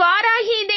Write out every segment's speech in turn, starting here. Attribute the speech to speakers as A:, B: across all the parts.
A: இவ்வாறாகி இதை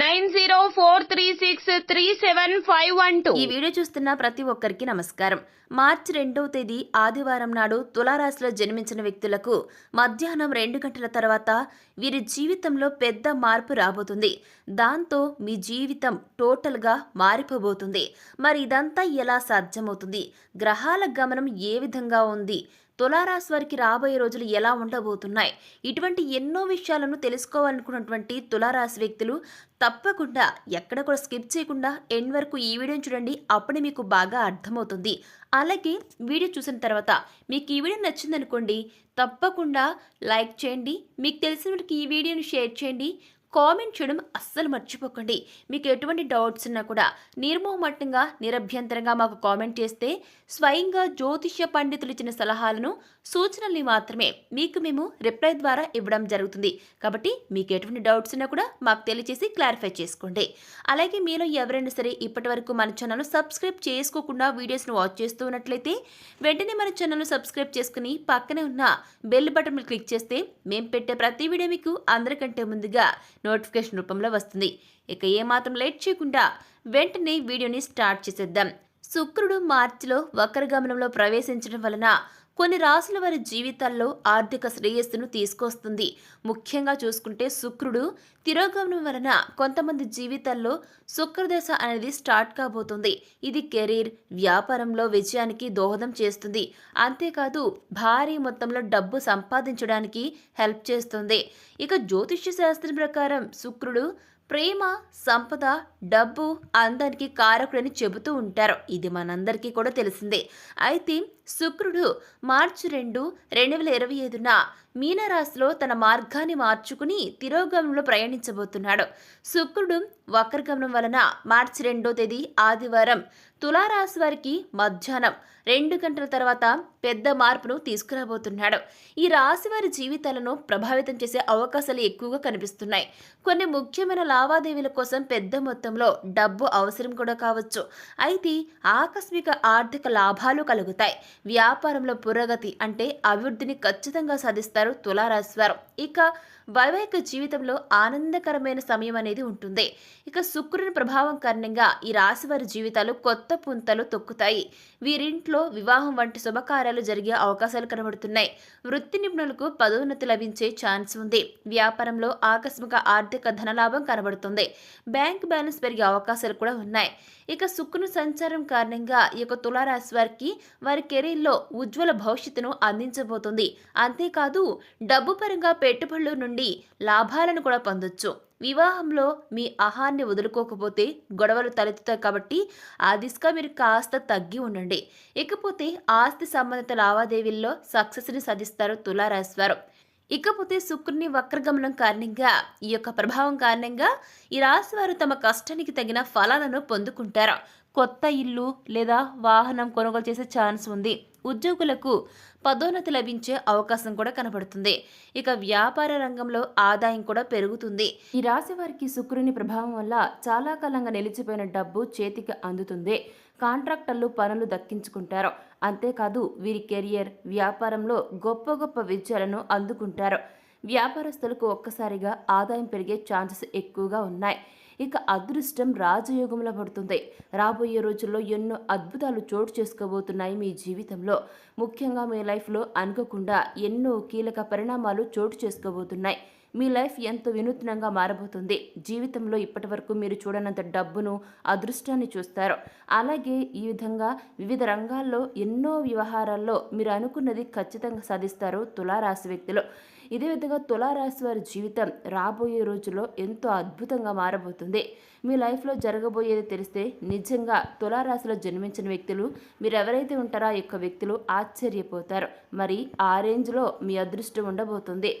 A: nine zero four three six three seven five one two.
B: ఈ video చూస్తున్న ప్రతి ఒక్కరికి నమస్కారం. మార్చి రెండవ తేదీ ఆదివారం నాడు తులారాశిలో జన్మించిన వ్యక్తులకు మధ్యాహ్నం రెండు గంటల తర్వాత వీరి జీవితంలో పెద్ద మార్పు రాబోతుంది. దాంతో మీ జీవితం టోటల్గా మారిపోబోతుంది. మరి ఇదంతా ఎలా సాధ్యమవుతుంది? గ్రహాల గమనం ఏ విధంగా ఉంది? తులారాశి వారికి రాబోయే రోజులు ఎలా ఉండబోతున్నాయి? ఇటువంటి ఎన్నో విషయాలను తెలుసుకోవాలనుకున్నటువంటి తులారాశి వ్యక్తులు తప్పకుండా ఎక్కడ కూడా స్కిప్ చేయకుండా ఎండ్ వరకు ఈ వీడియోని చూడండి. అప్పుడే మీకు బాగా అర్థమవుతుంది. అలాగే వీడియో చూసిన తర్వాత మీకు ఈ వీడియో నచ్చిందనుకోండి తప్పకుండా లైక్ చేయండి. మీకు తెలిసిన వాళ్ళకి ఈ వీడియోని షేర్ చేయండి. కామెంట్ చేయడం అస్సలు మర్చిపోకండి. మీకు ఎటువంటి డౌట్స్ ఉన్నా కూడా నిర్మోహమట్టంగా నిరభ్యంతరంగా మాకు కామెంట్ చేస్తే స్వయంగా జ్యోతిష్య పండితులు ఇచ్చిన సలహాలను సూచనల్ని మాత్రమే మీకు మేము రిప్లై ద్వారా ఇవ్వడం జరుగుతుంది. కాబట్టి మీకు ఎటువంటి డౌట్స్ ఉన్నా కూడా మాకు తెలియజేసి క్లారిఫై చేసుకోండి. అలాగే మీలో ఎవరైనా సరే ఇప్పటి వరకు మన ఛానల్ సబ్స్క్రైబ్ చేసుకోకుండా వీడియోస్ను వాచ్ చేస్తూ ఉన్నట్లయితే వెంటనే మన ఛానల్ను సబ్స్క్రైబ్ చేసుకుని పక్కనే ఉన్న బెల్ బటన్ క్లిక్ చేస్తే మేము పెట్టే ప్రతి వీడియో మీకు అందరికంటే ముందుగా నోటిఫికేషన్ రూపంలో వస్తుంది. ఇక ఏమాత్రం లేట్ చేయకుండా వెంటనే వీడియోని స్టార్ట్ చేసేద్దాం. శుక్రుడు మార్చిలో వక్రగమనంలో ప్రవేశించడం వలన కొన్ని రాసుల వారి జీవితాల్లో ఆర్థిక శ్రేయస్సును తీసుకొస్తుంది. ముఖ్యంగా చూసుకుంటే శుక్రుడు తిరోగమనం వలన కొంతమంది జీవితాల్లో శుక్రదశ అనేది స్టార్ట్ కాబోతుంది. ఇది కెరీర్ వ్యాపారంలో విజయానికి దోహదం చేస్తుంది. అంతేకాదు భారీ మొత్తంలో డబ్బు సంపాదించడానికి హెల్ప్ చేస్తుంది. ఇక జ్యోతిష్య శాస్త్రం ప్రకారం శుక్రుడు ప్రేమ సంపద డబ్బు అందరికీ కారకుడని చెబుతూ ఉంటారు. ఇది మనందరికీ కూడా తెలిసిందే. అయితే శుక్రుడు మార్చి రెండు రెండు వేల ఇరవై ఐదున మీనరాశిలో తన మార్గాన్ని మార్చుకుని తిరోగమనంలో ప్రయాణించబోతున్నాడు. శుక్రుడు వక్రగమనం వలన మార్చి రెండో తేదీ ఆదివారం తులారాశి వారికి మధ్యాహ్నం రెండు గంటల తర్వాత పెద్ద మార్పును తీసుకురాబోతున్నాడు. ఈ రాశి వారి జీవితాలను ప్రభావితం చేసే అవకాశాలు ఎక్కువగా కనిపిస్తున్నాయి. కొన్ని ముఖ్యమైన లావాదేవీల కోసం పెద్ద మొత్తంలో డబ్బు అవసరం కూడా కావచ్చు. అయితే ఆకస్మిక ఆర్థిక లాభాలు కలుగుతాయి. వ్యాపారంలో పురోగతి అంటే అభివృద్ధిని ఖచ్చితంగా సాధిస్తారు తులారాశి వారు. ఇక వైవాహిక జీవితంలో ఆనందకరమైన సమయం అనేది ఉంటుంది. ఇక శుక్రుని ప్రభావం కారణంగా ఈ రాశి వారి జీవితాలు కొత్త పుంతలు తొక్కుతాయి. వీరింట్లో వివాహం వంటి శుభకార్యాలు జరిగే అవకాశాలు కనబడుతున్నాయి. వృత్తి నిపుణులకు పదోన్నతి లభించే ఛాన్స్ ఉంది. వ్యాపారంలో ఆకస్మిక ఆర్థిక ధనలాభం కనబడుతుంది. బ్యాంక్ బ్యాలెన్స్ పెరిగే అవకాశాలు కూడా ఉన్నాయి. ఇక శుక్రుని సంచారం కారణంగా ఈ యొక్క తులారాశి వారికి వారి కెరీర్లో ఉజ్వల భవిష్యత్తును అందించబోతుంది. అంతేకాదు డబ్బు పరంగా పెట్టుబడుల నుండి లాభాలను కూడా పొందొచ్చు. వివాహంలో మీ ఆహాన్ని వదులుకోకపోతే గొడవలు తలెత్తుతాయి కాబట్టి ఆ దిశగా మీరు కాస్త తగ్గి ఉండండి. ఇకపోతే ఆస్తి సంబంధిత లావాదేవీల్లో సక్సెస్ని సాధిస్తారు తులారాశివారు ఇకపోతే శుక్రుని వక్రగమనం కారణంగా ఈ యొక్క ప్రభావం కారణంగా ఈ రాశి వారు తమ కష్టానికి తగిన ఫలాలను పొందుకుంటారు. కొత్త ఇల్లు లేదా వాహనం కొనుగోలు చేసే ఛాన్స్ ఉంది. ఉద్యోగులకు పదోన్నతి లభించే అవకాశం కూడా కనబడుతుంది. ఇక వ్యాపార రంగంలో ఆదాయం కూడా పెరుగుతుంది. ఈ రాశి వారికి శుక్రుని ప్రభావం వల్ల చాలా కాలంగా నిలిచిపోయిన డబ్బు చేతికి అందుతుంది. కాంట్రాక్టర్లు పనులు దక్కించుకుంటారు. అంతేకాదు వీరి కెరియర్ వ్యాపారంలో గొప్ప గొప్ప విజయాలను అందుకుంటారు. వ్యాపారస్తులకు ఒక్కసారిగా ఆదాయం పెరిగే ఛాన్సెస్ ఎక్కువగా ఉన్నాయి. ఇక అదృష్టం రాజయోగంలో పడుతుంది. రాబోయే రోజుల్లో ఎన్నో అద్భుతాలు చోటు చేసుకోబోతున్నాయి మీ జీవితంలో. ముఖ్యంగా మీ లైఫ్లో అనుకోకుండా ఎన్నో కీలక పరిణామాలు చోటు చేసుకోబోతున్నాయి. మీ లైఫ్ ఎంతో వినూత్నంగా మారబోతుంది. జీవితంలో ఇప్పటి వరకు మీరు చూడనంత డబ్బును అదృష్టాన్ని చూస్తారు. అలాగే ఈ విధంగా వివిధ రంగాల్లో ఎన్నో వ్యవహారాల్లో మీరు అనుకున్నది ఖచ్చితంగా సాధిస్తారు తులారాశి వ్యక్తులు. ఇదే విధంగా తులారాశి వారి జీవితం రాబోయే రోజుల్లో ఎంతో అద్భుతంగా మారబోతుంది. మీ లైఫ్లో జరగబోయేది తెలిస్తే నిజంగా తులారాశిలో జన్మించిన వ్యక్తులు మీరు ఎవరైతే ఉంటారో ఆ యొక్క వ్యక్తులు ఆశ్చర్యపోతారు. మరి ఆ రేంజ్లో మీ అదృష్టం ఉండబోతుంది.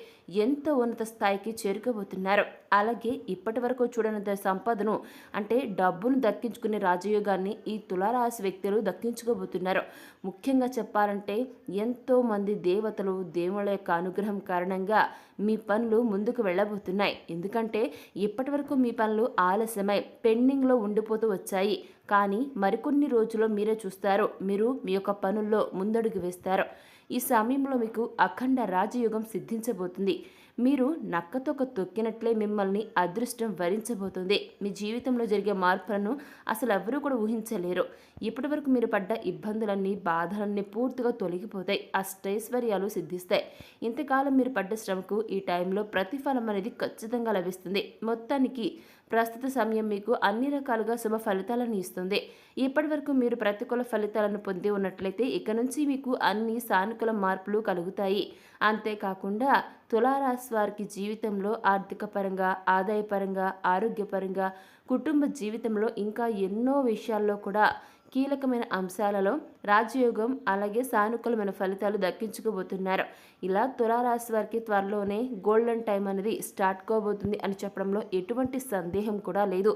B: ఎంతో ఉన్నత స్థాయికి చేరుకోబోతున్నారు. అలాగే ఇప్పటి వరకు చూడనంత సంపదను అంటే డబ్బును దక్కించుకునే రాజయోగాన్ని ఈ తులారాశి వ్యక్తులు దక్కించుకోబోతున్నారు. ముఖ్యంగా చెప్పాలంటే ఎంతోమంది దేవతలు దేవుళ్ళ యొక్క అనుగ్రహం కారణంగా మీ పనులు ముందుకు వెళ్ళబోతున్నాయి. ఎందుకంటే ఇప్పటి వరకు మీ పనులు ఆలస్యమై పెండింగ్లో ఉండిపోతూ వచ్చాయి. కానీ మరికొన్ని రోజుల్లో మీరే చూస్తారు. మీరు మీ యొక్క పనుల్లో ముందడుగు వేస్తారు. ఈ సమయంలో మీకు అఖండ రాజయోగం సిద్ధించబోతుంది. మీరు నక్కతొక తొక్కినట్లే మిమ్మల్ని అదృష్టం వరించబోతుంది. మీ జీవితంలో జరిగే మార్పులను అసలు ఎవరూ కూడా ఊహించలేరు. ఇప్పటి వరకు మీరు పడ్డ ఇబ్బందులన్నీ బాధలన్నీ పూర్తిగా తొలగిపోతాయి. అష్టైశ్వర్యాలు సిద్ధిస్తాయి. ఇంతకాలం మీరు పడ్డ శ్రమకు ఈ టైంలో ప్రతిఫలం అనేది ఖచ్చితంగా లభిస్తుంది. మొత్తానికి ప్రస్తుత సమయం మీకు అన్ని రకాలుగా శుభ ఫలితాలను ఇస్తుంది. ఇప్పటి వరకు మీరు ప్రతికూల ఫలితాలను పొంది ఉన్నట్లయితే ఇక నుంచి మీకు అన్ని సానుకూల మార్పులు కలుగుతాయి. అంతేకాకుండా తులారాశి వారికి జీవితంలో ఆర్థిక పరంగా ఆదాయపరంగా ఆరోగ్యపరంగా కుటుంబ జీవితంలో ఇంకా ఎన్నో విషయాల్లో కూడా కీలకమైన అంశాలలో రాజయోగం అలాగే సానుకూలమైన ఫలితాలు దక్కించుకోబోతున్నారు. ఇలా తులారాశి వారికి త్వరలోనే గోల్డెన్ టైం అనేది స్టార్ట్ కాబోతుంది అని చెప్పడంలో ఎటువంటి సందేహం కూడా లేదు.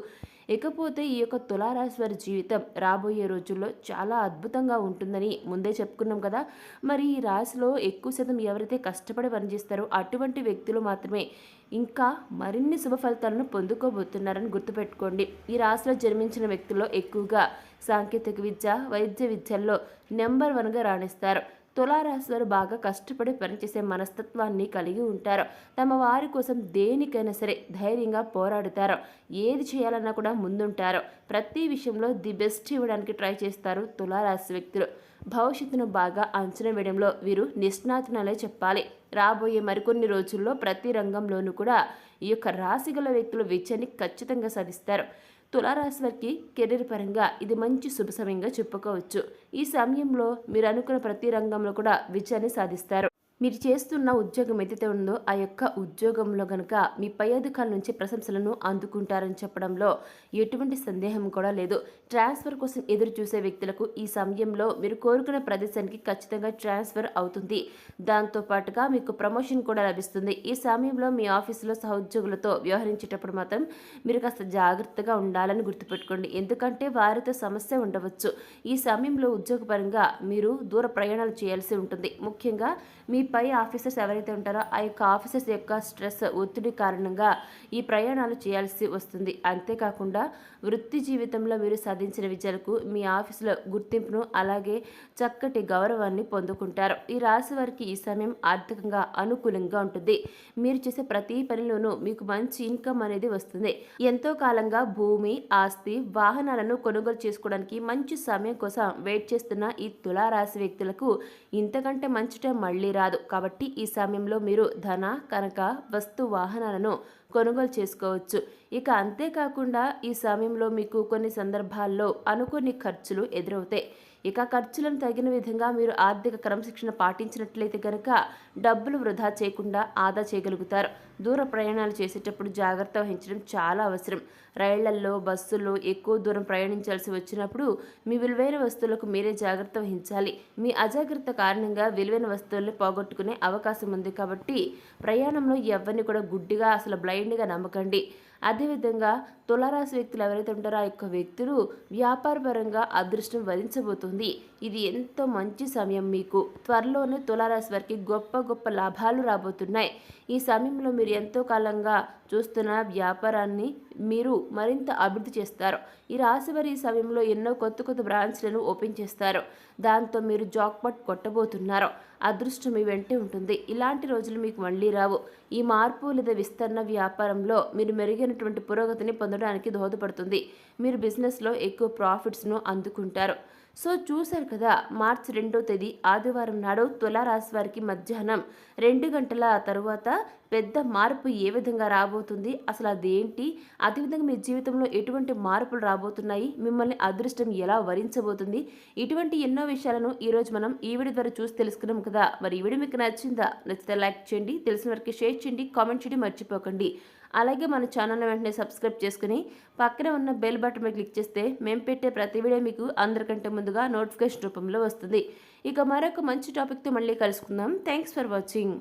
B: ఇకపోతే ఈ యొక్క తులారాశి వారి జీవితం రాబోయే రోజుల్లో చాలా అద్భుతంగా ఉంటుందని ముందే చెప్పుకున్నాం కదా. మరి ఈ రాశిలో ఎక్కువ శాతం ఎవరైతే కష్టపడి పనిచేస్తారో అటువంటి వ్యక్తులు మాత్రమే ఇంకా మరిన్ని శుభ ఫలితాలను పొందుకోబోతున్నారని గుర్తుపెట్టుకోండి. ఈ రాశిలో జన్మించిన వ్యక్తుల్లో ఎక్కువగా సాంకేతిక విద్య వైద్య విద్యల్లో నెంబర్ వన్గా రాణిస్తారు. తులారాశి బాగా కష్టపడి పనిచేసే మనస్తత్వాన్ని కలిగి ఉంటారు. తమ వారి కోసం దేనికైనా సరే ధైర్యంగా పోరాడుతారు. ఏది చేయాలన్నా కూడా ముందుంటారు. ప్రతి విషయంలో ది బెస్ట్ ఇవ్వడానికి ట్రై చేస్తారు తులారాశి వ్యక్తులు. భవిష్యత్తును బాగా అంచనా వేయడంలో వీరు నిష్ణాతులనే చెప్పాలి. రాబోయే మరికొన్ని రోజుల్లో ప్రతి రంగంలోనూ కూడా ఈ యొక్క రాశిగల వ్యక్తులు విజయాన్ని ఖచ్చితంగా సాధిస్తారు. తులారాశి వారికి కెరీర్ పరంగా ఇది మంచి శుభ సమయంగా చెప్పుకోవచ్చు. ఈ సమయంలో మీరు అనుకున్న ప్రతి రంగంలో కూడా విజయాన్ని సాధిస్తారు. మీరు చేస్తున్న ఉద్యోగం ఏదైతే ఉందో ఆ యొక్క ఉద్యోగంలో గనక మీ పై అధికారుల నుంచి ప్రశంసలను అందుకుంటారని చెప్పడంలో ఎటువంటి సందేహం కూడా లేదు. ట్రాన్స్ఫర్ కోసం ఎదురు చూసే వ్యక్తులకు ఈ సమయంలో మీరు కోరుకున్న ప్రదేశానికి ఖచ్చితంగా ట్రాన్స్ఫర్ అవుతుంది. దాంతో పాటుగా మీకు ప్రమోషన్ కూడా లభిస్తుంది. ఈ సమయంలో మీ ఆఫీసులో సహోద్యోగులతో వ్యవహరించేటప్పుడు మాత్రం మీరు కాస్త జాగ్రత్తగా ఉండాలని గుర్తుపెట్టుకోండి. ఎందుకంటే వారితో సమస్య ఉండవచ్చు. ఈ సమయంలో ఉద్యోగపరంగా మీరు దూర ప్రయాణాలు చేయాల్సి ఉంటుంది. ముఖ్యంగా మీ పై ఆఫీసర్స్ ఎవరైతే ఉంటారో ఆ యొక్క ఆఫీసర్స్ యొక్క స్ట్రెస్ ఒత్తిడి కారణంగా ఈ ప్రయాణాలు చేయాల్సి వస్తుంది. అంతేకాకుండా వృత్తి జీవితంలో మీరు సాధించిన విద్యలకు మీ ఆఫీసులో గుర్తింపును అలాగే చక్కటి గౌరవాన్ని పొందుకుంటారు. ఈ రాశి వారికి ఈ సమయం ఆర్థికంగా అనుకూలంగా ఉంటుంది. మీరు చేసే ప్రతి పనిలోనూ మీకు మంచి ఇన్కమ్ అనేది వస్తుంది. ఎంతో కాలంగా భూమి ఆస్తి వాహనాలను కొనుగోలు చేసుకోవడానికి మంచి సమయం కోసం వెయిట్ చేస్తున్న ఈ తులారాశి వ్యక్తులకు ఇంతకంటే మంచి టైం మళ్ళీ రాదు. కాబట్టి ఈ సమయంలో మీరు ధన కనుక వస్తు వాహనాలను కొనుగోలు చేసుకోవచ్చు. ఇక అంతేకాకుండా ఈ సమయంలో మీకు కొన్ని సందర్భాల్లో అనుకోని ఖర్చులు ఎదురవుతాయి. ఇక ఖర్చులను తగిన విధంగా మీరు ఆర్థిక క్రమశిక్షణ పాటించినట్లయితే కనుక డబ్బులు వృధా చేయకుండా ఆదా చేయగలుగుతారు. దూర ప్రయాణాలు చేసేటప్పుడు జాగ్రత్త వహించడం చాలా అవసరం. రైళ్ళల్లో బస్సుల్లో ఎక్కువ దూరం ప్రయాణించాల్సి వచ్చినప్పుడు మీ విలువైన వస్తువులకు మీరే జాగ్రత్త వహించాలి. మీ అజాగ్రత్త కారణంగా విలువైన వస్తువుల్ని పోగొట్టుకునే అవకాశం ఉంది కాబట్టి ప్రయాణంలో ఎవరిని కూడా గుడ్డిగా అసలు బ్లైండ్గా నమ్మకండి. అదేవిధంగా తులారాశి వ్యక్తులు ఎవరైతే ఉంటారో ఆ యొక్క వ్యక్తులు వ్యాపారపరంగా అదృష్టం వరించబోతుంది. ఇది ఎంతో మంచి సమయం మీకు. త్వరలోనే తులారాశి వారికి గొప్ప గొప్ప లాభాలు రాబోతున్నాయి. ఈ సమయంలో మీరు ఎంతో కాలంగా చూస్తున్న వ్యాపారాన్ని మీరు మరింత అభివృద్ధి చేస్తారు. ఈ రాశి వారి సమయంలో ఎన్నో కొత్త కొత్త బ్రాంచ్లను ఓపెన్ చేస్తారు. దాంతో మీరు జాక్పట్ కొట్టబోతున్నారు. అదృష్టం మీ వెంటే ఉంటుంది. ఇలాంటి రోజులు మీకు మళ్ళీ రావు. ఈ మార్పు లేదా విస్తరణ వ్యాపారంలో మీరు మెరుగైనటువంటి పురోగతిని పొందడానికి దోహదపడుతుంది. మీరు బిజినెస్లో ఎక్కువ ప్రాఫిట్స్ను అందుకుంటారు. సో చూశారు కదా మార్చి రెండో తేదీ ఆదివారం నాడు తులారాశి వారికి మధ్యాహ్నం రెండు గంటల తరువాత పెద్ద మార్పు ఏ విధంగా రాబోతుంది? అసలు అదేంటి? అదేవిధంగా మీ జీవితంలో ఎటువంటి మార్పులు రాబోతున్నాయి? మిమ్మల్ని అదృష్టం ఎలా వరించబోతుంది? ఇటువంటి ఎన్నో విషయాలను ఈరోజు మనం ఈ వీడియో ద్వారా చూసి తెలుసుకున్నాం కదా? మరి ఈ వీడియో మీకు నచ్చిందా? నచ్చితే లైక్ చేయండి తెలిసిన వరకు షేర్ చేయండి కామెంట్ చేయండి మర్చిపోకండి. అలాగే మన ఛానల్ వెంటనే సబ్స్క్రైబ్ చేసుకుని పక్కనే ఉన్న బెల్ బటన్ మీద క్లిక్ చేస్తే మేము పెట్టే ప్రతి వీడియో మీకు అందరికంటే ముందుగా నోటిఫికేషన్ రూపంలో వస్తుంది. ఇక మరొక మంచి టాపిక్తో మళ్ళీ కలుసుకుందాం. Thanks for watching.